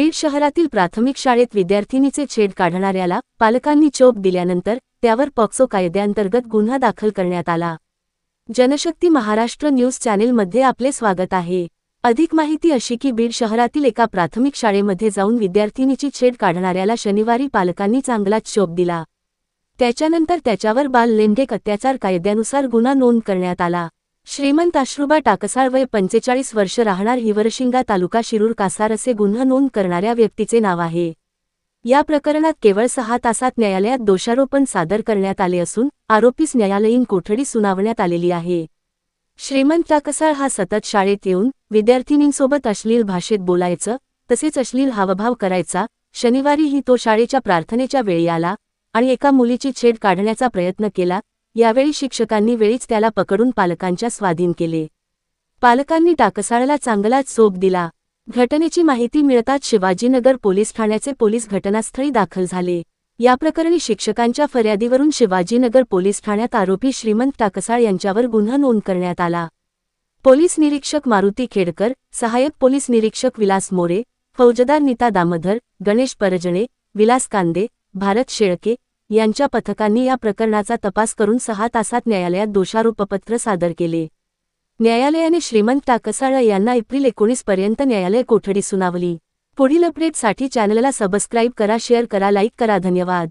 बीड शहरातील प्राथमिक शाळेत विद्यार्थिनीचे छेड काढणाऱ्याला पालकांनी चोप दिल्यानंतर त्यावर पॉक्सो कायद्याअंतर्गत गुन्हा दाखल करण्यात आला. जनशक्ती महाराष्ट्र न्यूज चॅनेलमध्ये आपले स्वागत आहे. अधिक माहिती अशी की बीड शहरातील एका प्राथमिक शाळेमध्ये जाऊन विद्यार्थिनीची छेड काढणाऱ्याला शनिवारी पालकांनी चांगलाच चोप दिला. त्याच्यानंतर त्याच्यावर बाल लैंगिक अत्याचार कायद्यानुसार गुन्हा नोंद करण्यात आला. श्रीमंत अश्रुबा टाकसाळ वय पंचेचाळीस वर्ष राहणार हिवरशिंगा तालुका शिरूर कासार असे गुन्हा नोंद करणाऱ्या व्यक्तीचे नाव आहे. या प्रकरणात केवळ सहा तासात न्यायालयात दोषारोपण सादर करण्यात आले असून आरोपीस न्यायालयीन कोठडी सुनावण्यात आलेली आहे. श्रीमंत टाकसाळ हा सतत शाळेत येऊन विद्यार्थिनींसोबत अश्लील भाषेत बोलायचं तसेच अश्लील हावभाव करायचा शनिवारीही तो शाळेच्या प्रार्थनेच्या वेळी आला आणि एका मुलीची छेड काढण्याचा प्रयत्न केला यावेळी शिक्षकांनी वेळीच त्याला पकडून पालकांच्या स्वाधीन केले. पालकांनी टाकसाळला चांगलाच सोप दिला. घटनेची माहिती मिळताच शिवाजीनगर पोलीस ठाण्याचे पोलीस घटनास्थळी दाखल झाले. याप्रकरणी शिक्षकांच्या फर्यादीवरून शिवाजीनगर पोलीस ठाण्यात आरोपी श्रीमंत टाकसाळ यांच्यावर गुन्हा नोंद करण्यात आला. पोलीस निरीक्षक मारुती खेडकर सहाय्यक पोलीस निरीक्षक विलास मोरे फौजदार नीता दामधर गणेश परजणे विलास कांदे भारत शेळके यांच्या पथकांनी या प्रकरणाचा तपास करून सहा तासात न्यायालयात दोषारोपपत्र सादर केले. न्यायालयाने श्रीमंत टाकसाळ यांना एप्रिल एकोणीस पर्यंत न्यायालय कोठडी सुनावली. पुढील अपडेटसाठी चॅनलला सबस्क्राईब करा शेअर करा लाईक करा धन्यवाद.